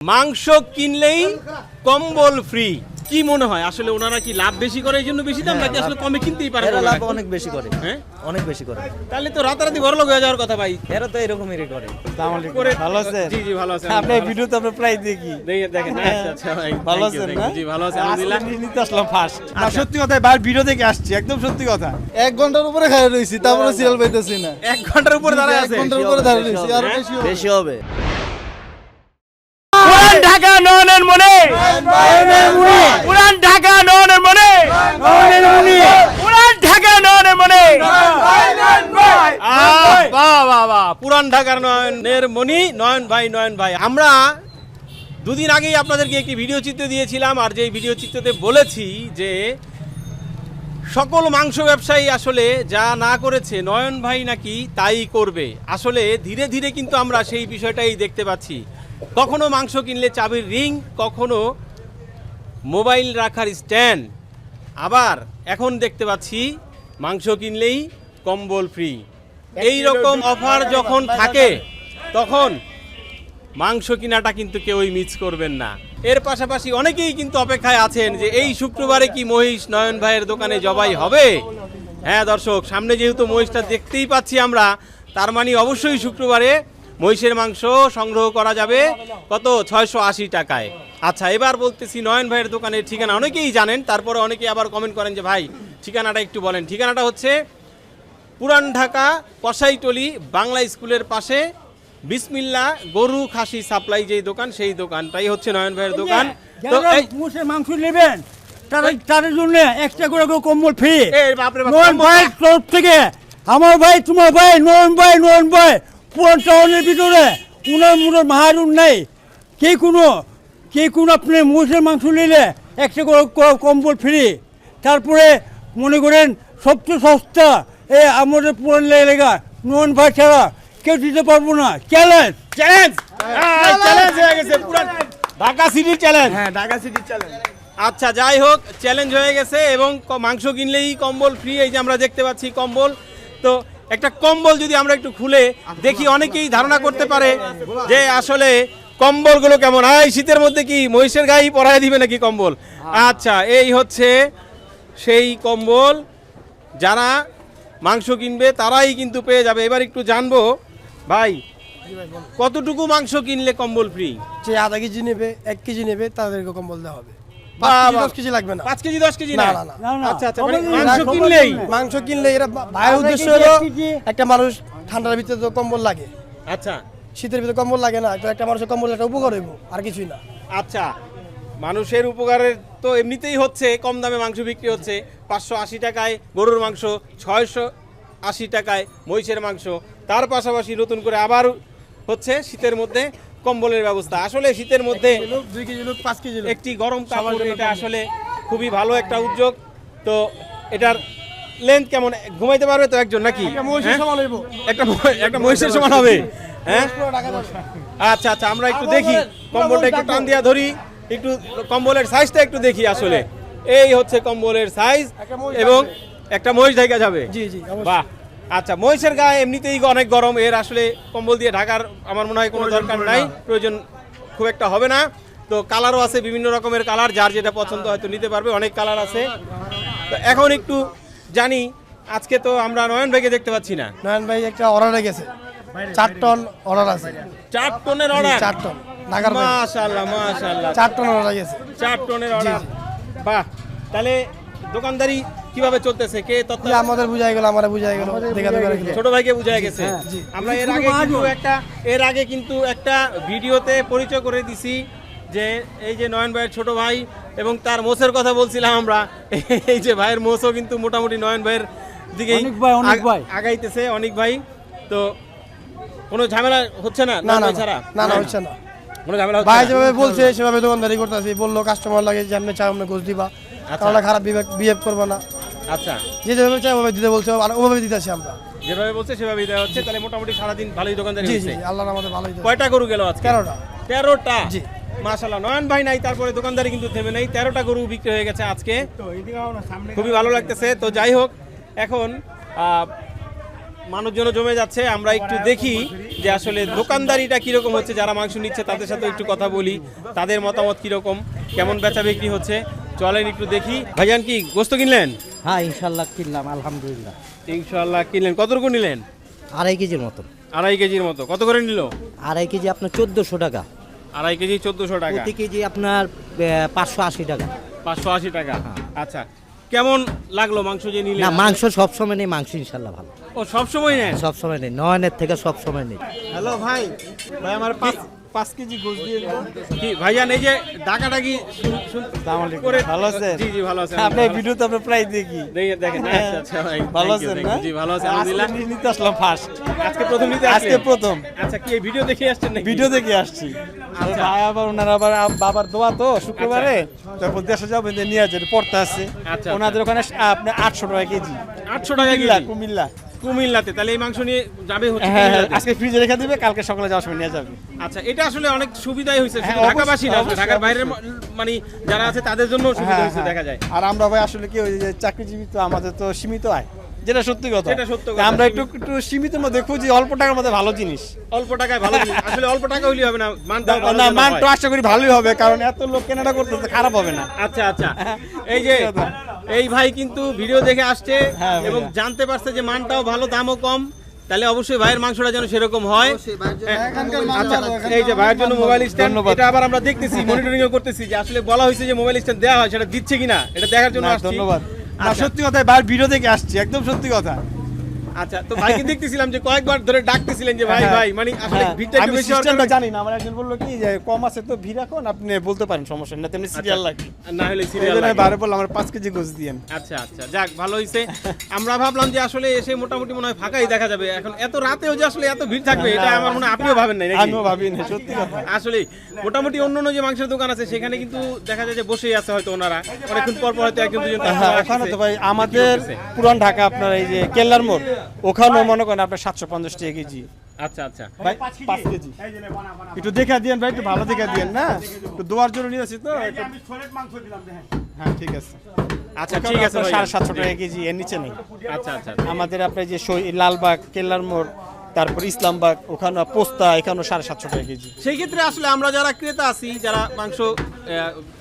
মাংস কিনলেই কম্বল ফ্রি কি মনে হয়? আসলে ওনারা কি লাভ বেশি করে এই জন্য বেশি দাম নাকি আসলে কমে কিনতেই পারে এরা লাভ অনেক বেশি করে। হ্যাঁ? অনেক বেশি করে। তাহলে তো রাতারাতি বড়লোক হয়ে যাওয়ার কথা ভাই। এরা তো এরকমই করে। করে ভালো আছেন? জি জি ভালো আছেন আপনার ভিডিও তো আমরা প্রায় দেখি। দেখে দেখেন। আচ্ছা আচ্ছা ভাই ভালো আছেন না? জি ভালো আছেন আলহামদুলিল্লাহ। নিতে আসলাম ফার্স্ট না সত্যি কথা বার ভিডিও দেখে আসছি একদম সত্যি কথা। এক ঘণ্টার উপরে খাই রয়েছি তারপরে সিরিয়াল পাইতেছি না। এক ঘণ্টার উপরে দাঁড়ায় আছে। এক ঘণ্টার উপরে দাঁড়িয়ে রয়েছি আর হ্যাঁ? বেশি হবে। বেশি হবে। পুরান ঢাকা নয়নের মনে। পুরান ঢাকা নয়নের মনে। পুরান ঢাকা নয়নের মনে। পুরান ঢাকার নয়নের মণি নয়ন ভাই নয়ন ভাই। আমরা দুদিন আগেই আপনাদেরকে একটি ভিডিও চিত্র দিয়েছিলাম আর যেই ভিডিও চিত্রতে বলেছি যে সকল মাংস ব্যবসায়ী আসলে যা না করেছে নয়ন ভাই নাকি তাই করবে। আসলে ধীরে ধীরে কিন্তু আমরা সেই বিষয়টাই দেখতে পাচ্ছি। কখনো মাংস কিনলে চাবির রিং কখনো মোবাইল রাখার স্ট্যান্ড। আবার এখন দেখতে পাচ্ছি মাংস কিনলেই কম্বল ফ্রি। এই রকম অফার যখন থাকে তখন মাংস কিনাটা কিন্তু কেউই মিস করবেন না। এর পাশাপাশি অনেকেই কিন্তু অপেক্ষায় আছেন যে এই শুক্রবারে কি মহিষ নয়ন ভাইয়ের দোকানে জবাই হবে? হ্যাঁ দর্শক সামনে যেহেতু মহিষটা দেখতেই পাচ্ছি আমরা তার মানে অবশ্যই শুক্রবারে মহিষের মাংস সংগ্রহ করা যাবে কত? ছয়শো আশি টাকায়। আচ্ছা এবার বলতেছি নয়ন ভাইয়ের দোকানের ঠিকানা। অনেকেই জানেন তারপরে অনেকেই আবার কমেন্ট করেন যে ভাই ঠিকানাটা একটু বলেন। ঠিকানাটা হচ্ছে পুরান ঢাকা কসাইটলি বাংলা স্কুলের পাশে বিসমিল্লা গরু খাসি সাপ্লাই যেই দোকান সেই দোকানটাই হচ্ছে নয়ন ভাইয়ের দোকান। তো যারা এই- মুসের মাংস নেবেন তাদের জন্য এক্সট্রা করে কম্বল ফ্রি নয়ন তরফ থেকে আমার ভাই তোমার ভাই নয়ন ভাই নয়ন ভাই পুরো টাউনের ভিতরে উনার মুনার মাহারুন নাই। কে কোনো কে কোনো আপনি মুসের মাংস নিলে একশো করে কম্বল ফ্রি। তারপরে মনে করেন সবচেয়ে সস্তা এ আমাদের পুরান এলাকা নয়ন ভাই ছাড়া কেউ দিতে পারব না। চ্যালেঞ্জ চ্যালেঞ্জ চ্যালেঞ্জ হয়ে গেছে পুরান ঢাকা সিটির চ্যালেঞ্জ হ্যাঁ ঢাকা সিটি চ্যালেঞ্জ আচ্ছা যাই হোক চ্যালেঞ্জ হয়ে গেছে এবং মাংস কিনলেই কম্বল ফ্রি এই যে আমরা দেখতে পাচ্ছি কম্বল। তো একটা কম্বল যদি আমরা একটু খুলে দেখি, অনেকেই ধারণা করতে পারে যে আসলে কম্বলগুলো কেমন। হয় শীতের মধ্যে কি মহিষের গায়ে পরায় দিবে নাকি কম্বল? আচ্ছা এই হচ্ছে সেই কম্বল। যারা মাংস কিনবে, তারাই কিন্তু পেয়ে যাবে। এবার একটু জানব, ভাই, কতটুকু মাংস কিনলে কম্বল ফ্রি যে আধা কেজি নেবে, এক কেজি নেবে, তাদেরকে কম্বল দেওয়া হবে। বাহ, পাঁচ কেজি বাহ। দশ কেজি লাগবে না। পাঁচ কেজি দশ কেজি না, না না, না। না, না। আচ্ছা আচ্ছা মানে মাংস কিনলেই মাংস কিনলে এরা ভাইয়ের উদ্দেশ্য হলো একটা মানুষ ঠান্ডার ভিতরে তো কম্বল লাগে। আচ্ছা। শীতের ভিতরে কম্বল লাগে না তো একটা মানুষের কম্বল একটা উপকার হইব আর কিছুই না। আচ্ছা মানুষের উপকারের তো এমনিতেই হচ্ছে কম দামে মাংস বিক্রি হচ্ছে। পাঁচশো আশি টাকায় গরুর মাংস ছয়শো আশি টাকায় মহিষের মাংস। তার পাশাপাশি নতুন করে আবার হচ্ছে শীতের মধ্যে কম্বলের ব্যবস্থা। আসলে শীতের মধ্যে একটি গরম কাপড় এটা আসলে খুবই ভালো একটা উদ্যোগ। তো এটার লেন্থ কেমন? ঘুমাইতে পারবে তো একজন নাকি? হ্যাঁ? সমান একটা একটা মহিষের সমান হবে। হ্যাঁ? আচ্ছা আচ্ছা আমরা একটু দেখি। কম্বলটা একটু টান দিয়া ধরি। একটু কম্বলের সাইজটা একটু দেখি আসলে। এই হচ্ছে কম্বলের সাইজ এবং একটা মহিষ ঢাকা যাবে। জি জি বাহ। আচ্ছা মহিষের গায়ে এমনিতেই অনেক গরম। এর আসলে কম্বল দিয়ে ঢাকার আমার মনে হয় কোনো দরকার নাই। প্রয়োজন খুব একটা হবে না। তো কালারও আছে বিভিন্ন রকমের কালার যার যেটা পছন্দ হয়তো নিতে পারবে অনেক কালার আছে। তো এখন একটু জানি আজকে তো আমরা নয়ন ভাইকে দেখতে পাচ্ছি না। নয়ন ভাই একটা অর্ডার গেছে। চার টন অর্ডার আছে। চার টনের অর্ডার চার টন। মাশাআল্লাহ মাশাআল্লাহ। চার টন অর্ডার গেছে। চার টনের অর্ডার বাহ তাহলে দোকানদারি কীভাবে চলতেছে? কে তত্ত্ব আমাদের বুঝাই গেল আমরা বুঝাই গেল ছোট ভাইকে বুঝাই গেছে? আমরা এর আগে কিন্তু একটা এর আগে কিন্তু একটা ভিডিওতে পরিচয় করে দিছি যে এই যে নয়ন ভাইয়ের ছোট ভাই এবং তার মোষের কথা বলছিলাম আমরা। এই যে ভাইয়ের মোষও কিন্তু মোটামুটি নয়ন ভাইয়ের দিকে অনেক ভাই, অনেক ভাই। আগাইতেছে অনেক ভাই। তো কোনো ঝামেলা হচ্ছে না? না না ছাড়া? না না হচ্ছে না। কোনো ঝামেলা ভাই যেভাবে বলছে সেভাবে দোকানদারি করতেছি। বলল কাস্টমার লাগে যে আপনি চাও আপনি গোছ দিবা তাহলে খারাপ বিহেভ করব না। আচ্ছা। যে যেভাবে চাই ওভাবে দিতে বলছে আর ওভাবে দিতে আসি আমরা। যেভাবে বলছে সেভাবেই দেওয়া হচ্ছে। তাহলে মোটামুটি সারাদিন ভালোই দোকানদারি জি জি হচ্ছে। জি, আমাদের ভালোই দিতে কয়টা গরু গেল আজকে? তেরোটা। তেরোটা? জি। মাশাল্লাহ নয়ন ভাই নাই তারপরে দোকানদারি কিন্তু থেমে নেই। তেরোটা গরু বিক্রি হয়ে গেছে আজকে। খুবই ভালো লাগতেছে। তো যাই হোক এখন আহ, মানুষজন জমে যাচ্ছে। আমরা একটু দেখি যে আসলে দোকানদারিটা কীরকম হচ্ছে। যারা মাংস নিচ্ছে তাদের সাথে একটু কথা বলি। তাদের মতামত কীরকম? কেমন বেচা বিক্রি হচ্ছে? চলেন একটু দেখি। ভাইজান কি গোস্ত কিনলেন? হ্যাঁ ইনশাল্লাহ কিনলাম আলহামদুলিল্লাহ। ইনশাল্লাহ কিনলেন। কতটুকু নিলেন? আড়াই কেজির মতন আড়াই কেজির মতো। কত করে নিল? আড়াই কেজি আপনার চোদ্দোশো টাকা। আড়াই কেজি চোদ্দশো টাকা। প্রতি কেজি আপনার পাঁচশো আশি টাকা। পাঁচশো আশি টাকা। আচ্ছা কেমন লাগল মাংস যে নিলেন? না মাংস সব সময় নেই মাংস ইনশাল্লাহ ভালো। ও সব সময় নেই? সব সময় নেই নয়নের থেকে সব সময় নেই। হ্যালো ভাই ভাই আমার পাঁচ পাঁচ কেজি গোস দিয়ে কি ভাইজান এই যে ডাকাটা কি। করে ভালো আছেন? জি জি ভালো আছেন আপনার ভিডিও তো আমরা প্রায় দেখি। দেখেন আচ্ছা আচ্ছা ভাই ভালো আছেন না? জি ভালো আছেন আলহামদুলিল্লাহ। নিতে আসলাম ফার্স্ট আজকে প্রথম নিতে আজকে প্রথম। আচ্ছা কি ভিডিও দেখে আসছেন নাকি? ভিডিও দেখে আসছি। আচ্ছা। ভাই আবার ওনারা আবার বাবার দোয়া তো শুক্রবারে। তারপর দেশে যাবেন নিয়ে পড়তে আসছে আচ্ছা, ওনাদের ওখানে আপনার আটশো টাকা কেজি। 800 টাকা কুমিল্লা কুমিল্লা। কুমিল্লাতে তাহলে এই মাংস নিয়ে যাবে হচ্ছে হ্যাঁ হ্যাঁ, আজকে ফ্রিজে রেখে দিবে কালকে সকালে যাওয়ার সময় নিয়ে যাবে আচ্ছা এটা আসলে অনেক সুবিধাই হয়েছে হ্যাঁ, ঢাকাবাসী না ঢাকার। বাইরের মানে যারা আছে তাদের জন্য সুবিধা হ্যাঁ, হয়েছে হ্যাঁ। দেখা যায় আর আমরা ভাই আসলে কি ওই যে চাকরিজীবী তো আমাদের তো সীমিত আয় যেটা সত্যি কথা। আমরা একটু একটু সীমিতের মধ্যে খুঁজি অল্প টাকার মধ্যে ভালো জিনিস। অল্প টাকায় ভালো জিনিস। আসলে অল্প টাকা হইলে হবে না মানটা ভালো না মান তো আশা করি ভালোই হবে কারণ এত লোক কেনাটা করতেছে খারাপ হবে না। আচ্ছা আচ্ছা। এই যে এই ভাই কিন্তু ভিডিও দেখে আসছে হ্যাঁ, এবং জানতে পারছে যে মানটাও ভালো দামও কম। তাহলে অবশ্যই ভাইয়ের মাংসটা যেন সেরকম হয়। আচ্ছা এই যে ভাইয়ের জন্য মোবাইল স্ট্যান্ড এটা আবার আমরা দেখতেছি মনিটরিং করতেছি যে আসলে বলা হয়েছে যে মোবাইল স্ট্যান্ড দেওয়া হয় সেটা দিচ্ছে কিনা এটা দেখার জন্য ধন্যবাদ। না আচ্ছা, সত্যি কথা বার ভিডিও দেখে আসছি একদম সত্যি কথা। আচ্ছা তো ভাইকে দেখতেছিলাম যে কয়েকবার ধরে ডাকতেছিলেন যে ভাই হ্যাঁ, ভাই মানে আসলে হ্যাঁ, ভিড়টা একটু বেশি সিস্টেমটা জানি না। আমার একজন বলল কি যে কম আছে তো ভিড় এখন আপনি বলতে পারেন সমস্যা না তেমনি সিরিয়াল লাগে না হলে সিরিয়াল বাইরে বললাম আমার পাঁচ কেজি গোছ দিয়েন। আচ্ছা আচ্ছা যাক ভালো হয়েছে আমরা ভাবলাম যে আসলে এসে মোটামুটি মনে হয় ফাঁকাই দেখা যাবে। এখন এত রাতেও যে আসলে এত ভিড় থাকবে এটা আমার মনে হয় আপনিও ভাবেন নাই নাকি? আমিও ভাবি না সত্যি কথা। আসলে মোটামুটি অন্য অন্য যে মাংসের দোকান আছে সেখানে কিন্তু দেখা যায় যে বসেই আছে হয়তো ওনারা। অনেকক্ষণ পর পর হয়তো একজন দুজন হ্যাঁ আসছে। তো ভাই আমাদের পুরান ঢাকা আপনার এই যে কেল্লার মোড়। ওখানেও মনে করেন আপনার সাতশো পঞ্চাশ টাকা কেজি। আচ্ছা আচ্ছা। ভাই পাঁচ কেজি। একটু দেখে দিয়েন ভাই একটু ভালো দেখে দিয়েন না? একটু দোয়ার জন্য নিয়ে আসি তো? হ্যাঁ ঠিক আছে। আচ্ছা ঠিক আছে সাড়ে সাতশো টাকা কেজি এর নিচে নেই। আচ্ছা আচ্ছা। আমাদের আপনার যে লালবাগ কেল্লার মোড় তারপর ইসলামবাগ ওখানে পোস্তা এখানেও সাড়ে সাতশো টাকা কেজি সেই ক্ষেত্রে আসলে আমরা যারা ক্রেতা আছি যারা মাংস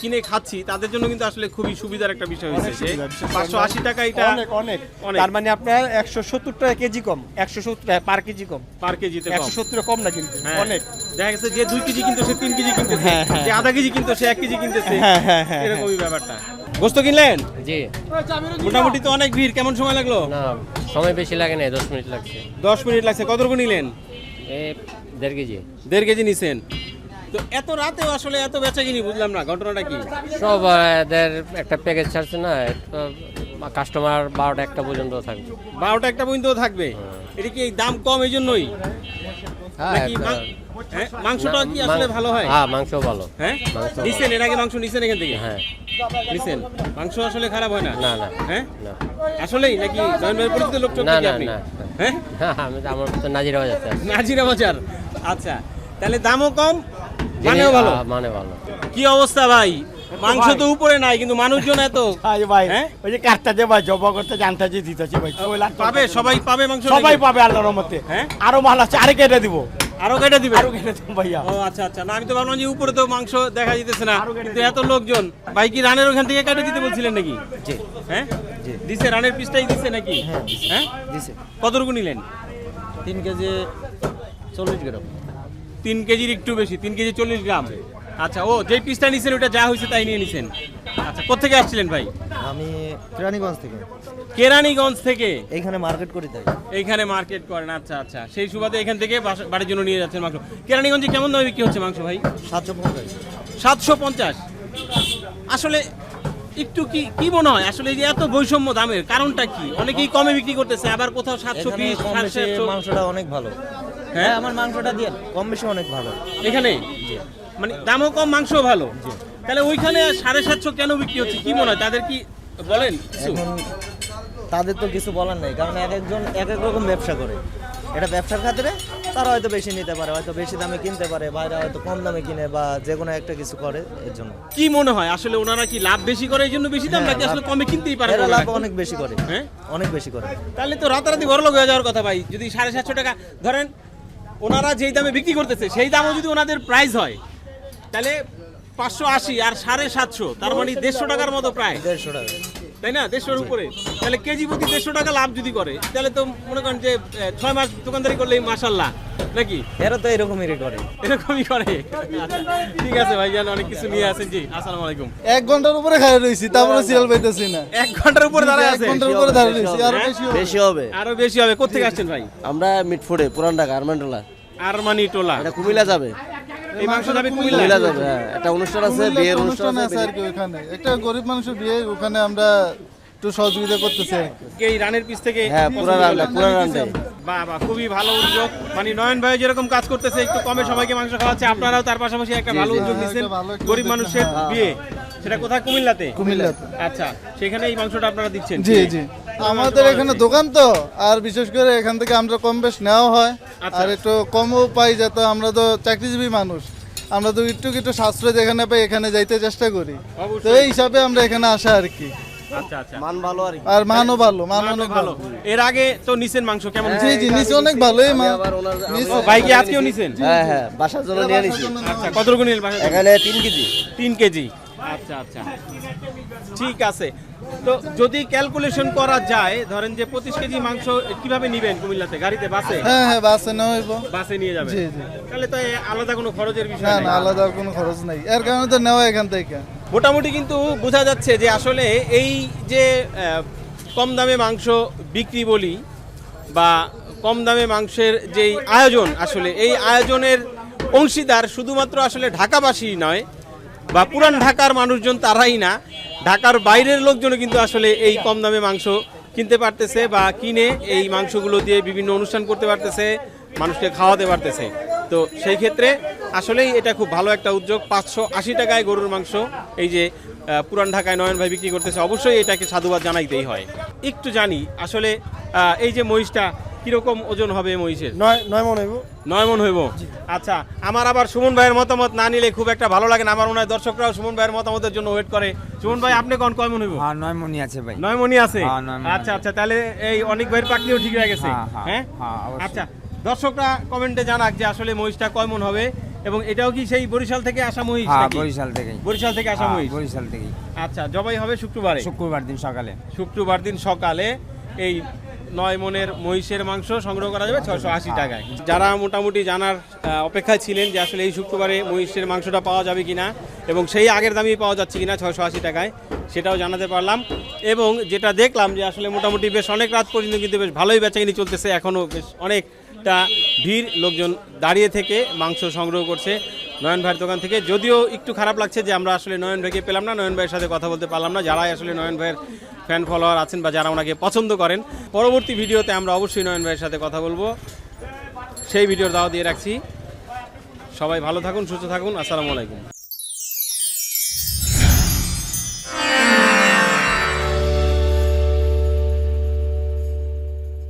কিনে খাচ্ছি তাদের জন্য কিন্তু আসলে খুবই সুবিধার একটা বিষয় হয়েছে পাঁচশো আশি টাকা এটা অনেক অনেক। তার মানে আপনার একশো সত্তর টাকা কেজি কম একশো সত্তর টাকা পার কেজি কম পার কেজিতে। একশো সত্তর কম না কিন্তু হ্যাঁ। অনেক দেখা গেছে যে দুই কেজি কিনতো সে তিন কেজি কিনতেছে হ্যাঁ, হ্যাঁ। যে আধা কেজি কিনতো সে এক কেজি কিনতেছে হ্যাঁ, এরকমই ব্যাপারটা গোস্ত কিনলেন? জি। মোটামুটি তো অনেক ভিড় কেমন সময় লাগল? না সময় বেশি লাগে না দশ মিনিট লাগছে। দশ মিনিট লাগছে কতটুকু নিলেন? এ দেড় কেজি। দেড় কেজি নিছেন। তো এত রাতেও আসলে এত বেচা কিনি বুঝলাম না ঘটনাটা কি? সব এদের একটা প্যাকেজ ছাড়ছে না কাস্টমার বারোটা একটা পর্যন্ত থাকবে। বারোটা একটা পর্যন্ত থাকবে? এটা কি দাম কম এই জন্যই? হ্যাঁ নাকি হ্যাঁ, মাংসটা কি আসলে ভালো হয়? হ্যাঁ মাংস ভালো। হ্যাঁ? মাংস নিছেন এর আগে মাংস নিছেন এখান থেকে? হ্যাঁ। নিছেন? মাংস আসলে খারাপ হয় না? না, না। হ্যাঁ? আসলেই নাকি জয়েন ভাই পরিচিত লোক আপনি? হ্যাঁ? হ্যাঁ আমি তো- আমার তো নাজির হয়ে নাজিরা বাজার। আচ্ছা তাহলে দামও কম মানেও ভালো। মানে ভালো। কি অবস্থা ভাই? মাংস তো উপরে নাই কিন্তু মানুষজন এত। ভাই ভাই হ্যাঁ? ওই যে কাঠটা যে ভাই জবা করতে জানটা যে দিতেছে ভাই। পাবে সবাই পাবে মাংস সবাই পাবে আল্লাহর রহমতে। হ্যাঁ? আরও মাল আছে আরে কেটে দিব। আরও কেটে দিবে? আরও কেটে দিব ভাইয়া। ও আচ্ছা আচ্ছা। না আমি তো ভাবলাম যে উপরে তো মাংস দেখা যেতেছে না। কিন্তু এত লোকজন। ভাই কি রানের ওখান থেকে কেটে দিতে বলছিলেন নাকি? জি। হ্যাঁ? জি। দিছে রানের পিসটাই দিছে নাকি? হ্যাঁ? দিছে। কতটুকু নিলেন? তিন কেজি চল্লিশ গ্রাম। তিন কেজির একটু বেশি তিন কেজি চল্লিশ গ্রাম। আচ্ছা ও যে পিসটা নিছেন ওটা যা হয়েছে তাই নিয়ে নিছেন। আচ্ছা কোথেকে আসছিলেন ভাই? আমি কেরানীগঞ্জ থেকে। কেরানীগঞ্জ থেকে? এইখানে মার্কেট করি তাই। এইখানে মার্কেট করেন আচ্ছা আচ্ছা। সেই সুবাদে এখান থেকে বাসা- বাড়ির জন্য নিয়ে যাচ্ছেন মাংস। কেরানীগঞ্জে কেমন দামে বিক্রি হচ্ছে মাংস ভাই? সাতশো পঞ্চাশ। সাতশো পঞ্চাশ। আসলে একটু কি কি মনে হয়? আসলে এই যে এত বৈষম্য দামের কারণটা কি? অনেকেই কমে বিক্রি করতেছে আবার কোথাও সাতশো এখানে বিশ কম বেশি মাংসটা অনেক ভালো। হ্যাঁ? আমার মাংসটা দিয়ে কম বেশি অনেক ভালো। এখানে? মানে দামও কম মাংস ভালো। তাহলে ওইখানে সাড়ে সাতশো কেন বিক্রি হচ্ছে? কি মনে হয়? তাদের কি বলেন কিছু? তাদের তো কিছু বলার নেই কারণ এক একজন এক এক রকম ব্যবসা করে। এটা ব্যবসার খাতিরে তারা হয়তো বেশি নিতে পারে হয়তো বেশি দামে কিনতে পারে বাইরে হয়তো কম দামে কিনে বা যে কোনো একটা কিছু করে এর জন্য। কি মনে হয়? আসলে ওনারা কি লাভ বেশি করে এই জন্য বেশি দাম হ্যাঁ, নাকি আসলে কমে কিনতেই পারে এরা লাভ অনেক বেশি করে। হ্যাঁ? অনেক বেশি করে। তাহলে তো রাতারাতি বড়লোক হয়ে যাওয়ার কথা ভাই। যদি সাড়ে সাতশো টাকা ধরেন ওনারা যেই দামে বিক্রি করতেছে সেই দামও যদি ওনাদের প্রাইস হয় তাহলে পাঁচশো আশি আর সাড়ে সাতশো তার মানে দেড়শো টাকার মতো প্রায়। দেড়শো টাকা। তাই না? দেড়শোর উপরে। তাহলে কেজি প্রতি দেড়শো টাকা লাভ যদি করে তাহলে তো মনে করেন যে ছয় মাস দোকানদারি করলেই মাসাল্লাহ নাকি? এরা তো এরকমই করে। এরকমই করে। আচ্ছা, ঠিক আছে ভাই জান অনেক কিছু নিয়ে আসেন। জি আসসালামু আলাইকুম। এক ঘণ্টার উপরে খাই রয়েছি তারপরে সিরিয়াল পাইতেছি না। এক ঘণ্টার উপরে দাঁড়ায় এক আছে? ঘণ্টার উপরে দাঁড়িয়ে রয়েছি আরও? বেশি হবে। বেশি হবে। আরও বেশি হবে। কোথা কোথেকে আসছেন ভাই? আমরা মিটফুডে পুরান ঢাকা আরমান্ডোলা আরমানি টোলা এটা কুমিল্লা যাবে। এই মাংসটা যাবে কুমিল্লা। যাবে হ্যাঁ একটা অনুষ্ঠান আছে বিয়ের অনুষ্ঠান আছে আর কি ওখানে। একটা গরিব মানুষের বিয়ে ওখানে আমরা একটু সহযোগিতা করতেছি কি। এই রানের পিস থেকে? হ্যাঁ পুরা বাহ খুবই ভালো উদ্যোগ। মানে নয়ন ভাই যেরকম কাজ করতেছে একটু কমে সবাইকে মাংস খাওয়াচ্ছে আপনারাও তার পাশাপাশি একটা ভালো উদ্যোগ দিচ্ছেন নিচ্ছেন একটা গরিব মানুষের বিয়ে। সেটা কোথায়? কুমিল্লাতে? কুমিল্লাতে। আচ্ছা সেখানে এই মাংসটা আপনারা দিচ্ছেন জি জি। আমাদের এখানে দোকান তো আর বিশেষ করে এখান থেকে আমরা কম বেশ নেওয়া হয় আচ্ছা। আর একটু কমও পাই যাতে আমরা তো চাকরিজীবী মানুষ। আমরা তো একটু একটু সাশ্রয় যেখানে পাই এখানে যাইতে চেষ্টা করি। তো এই হিসাবে আমরা এখানে আসা আর কি। আচ্ছা আচ্ছা। মান ভালো আর মানও ভালো মান অনেক ভালো। ভালো। এর আগে তো নিছেন মাংস কেমন? জি জি নিচে অনেক ভালো এই মা আবার ওনার নিচে- ও, ভাই কি আজকেও নিছেন? হ্যাঁ হ্যাঁ বাসার জন্য নিয়ে নিছি। আচ্ছা এখানে কেজি। আচ্ছা আচ্ছা। ঠিক আছে। তো যদি ক্যালকুলেশন করা যায় ধরেন যে পঁচিশ কেজি মাংস কীভাবে নিবেন কুমিল্লাতে? গাড়িতে বাসে? হ্যাঁ হ্যাঁ বাসে নেওয়া হইব। বাসে নিয়ে যাবেন? জি, জি। তাহলে তো আলাদা কোনো খরচের বিষয় না না আলাদা কোনো খরচ নাই। এর কারণে তো নেওয়া এখান থেকে। মোটামুটি কিন্তু বোঝা যাচ্ছে যে আসলে এই যে কম দামে মাংস বিক্রি বলি বা কম দামে মাংসের যেই আয়োজন আসলে এই আয়োজনের অংশীদার শুধুমাত্র আসলে ঢাকাবাসী নয় বা পুরান ঢাকার মানুষজন তারাই না। ঢাকার বাইরের লোকজনও কিন্তু আসলে এই কম দামে মাংস কিনতে পারতেছে বা কিনে এই মাংসগুলো দিয়ে বিভিন্ন অনুষ্ঠান করতে পারতেছে, মানুষকে খাওয়াতে পারতেছে। তো সেই ক্ষেত্রে আসলেই এটা খুব ভালো একটা উদ্যোগ। পাঁচশো আশি টাকায় গরুর মাংস, এই যে পুরান ঢাকায় নয়ন ভাই বিক্রি করতেছে, অবশ্যই এটাকে সাধুবাদ জানাইতেই হয়। একটু জানি, আসলে এই যে মহিষটা কীরকম ওজন হবে মহিষের? নয় নয় মনে হইব। নয় মন হইব? আচ্ছা আমার আবার সুমন ভাইয়ের মতামত না নিলে খুব একটা ভালো লাগে না। আমার মনে হয় দর্শকরাও সুমন ভাইয়ের মতামতের জন্য ওয়েট করে। সুমন ভাই আপনি কোন কয় মন হইব? হ্যাঁ নয় মনি আছে ভাই। নয় মনি আছে? হ্যাঁ, আচ্ছা আচ্ছা তাহলে এই অনেক ভাইয়ের পাকনিও ঠিক হয়ে গেছে। হ্যাঁ, হ্যাঁ, অবশ্যই। আচ্ছা দর্শকরা কমেন্টে জানাক যে আসলে মহিষটা কয় মন হবে এবং এটাও কি সেই বরিশাল থেকে আসা মহিষ হ্যাঁ বরিশাল থেকেই। বরিশাল থেকে আসা মহিষ? বরিশাল থেকেই। আচ্ছা জবাই হবে শুক্রবারে? শুক্রবার দিন সকালে। শুক্রবার দিন সকালে এই নয় মনের মহিষের মাংস সংগ্রহ করা যাবে ছয়শো আশি টাকায়। যারা মোটামুটি জানার অপেক্ষায় ছিলেন যে আসলে এই শুক্রবারে মহিষের মাংসটা পাওয়া যাবে কি না এবং সেই আগের দামেই পাওয়া যাচ্ছে কি না ছয়শো আশি টাকায়, সেটাও জানাতে পারলাম। এবং যেটা দেখলাম যে আসলে মোটামুটি বেশ অনেক রাত পর্যন্ত কিন্তু বেশ ভালোই বেচাকিনি চলতেছে, এখনও বেশ অনেকটা ভিড়, লোকজন দাঁড়িয়ে থেকে মাংস সংগ্রহ করছে। নয়ন ভাইয়ের দোকান থেকে। যদিও একটু খারাপ লাগছে যে আমরা আসলে নয়ন ভাইকে পেলাম না, নয়ন ভাইয়ের সাথে কথা বলতে পারলাম না। যারাই আসলে নয়ন ভাইয়ের ফ্যান ফলোয়ার আছেন বা যারা ওনাকে পছন্দ করেন, পরবর্তী ভিডিওতে আমরা অবশ্যই নয়ন ভাইয়ের সাথে কথা বলব। সেই ভিডিওর দাওয়া দিয়ে রাখছি। সবাই ভালো থাকুন, সুস্থ থাকুন। আসসালামু আলাইকুম।